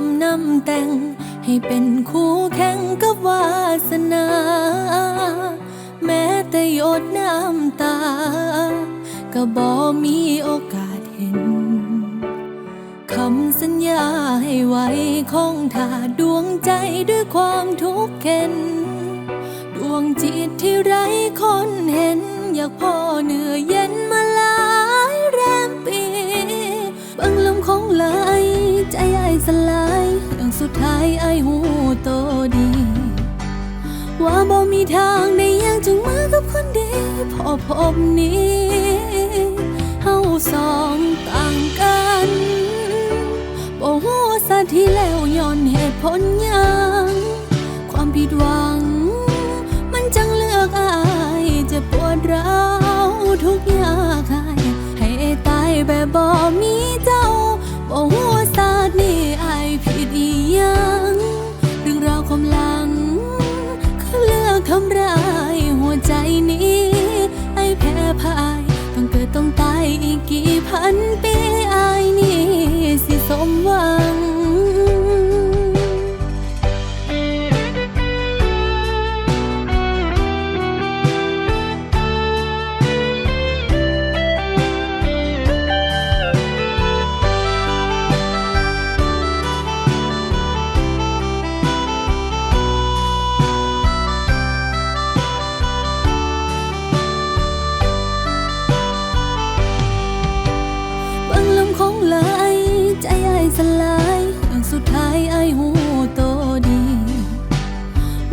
ำนำแต่ง ให้เป็นคู่แข่งกับวาสนา แม้แต่หยดน้ำตา ก็บ่มีโอกาสเห็น คำสัญญาให้ไว้คงท่าดวงใจด้วยความทุกข์เข็น ดวงจิตที่ไร้คนเห็น อยากพ่อเหนื่อเย็นมาลายแรมปีบังลมของไหลใจ สุดท้ายไอ้หูโตดี ว่าบ่มีทางได้ยังจึงมือกับคนดีพอพบนี้ ใจนี้ ไอ้แพ้พ่าย ต้องเกิดต้องตายอีกกี่พันปีไอ สลายอย่างสุดท้ายไอ้หูโตดี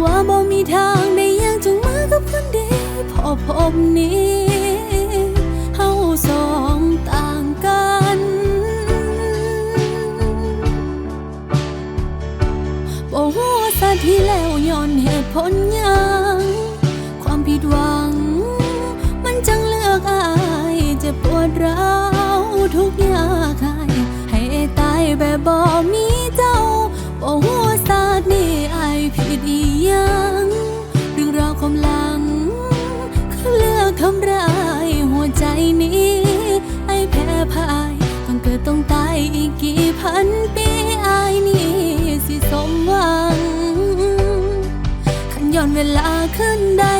ว่าบ่มีทางได้ยังจงมือกับคนดีพอพบนี้เฮาสองต่างกันบ่ฮู้ว่าซาที่แล้วย้อนเหตุผลยัง เวลาขึ้นได้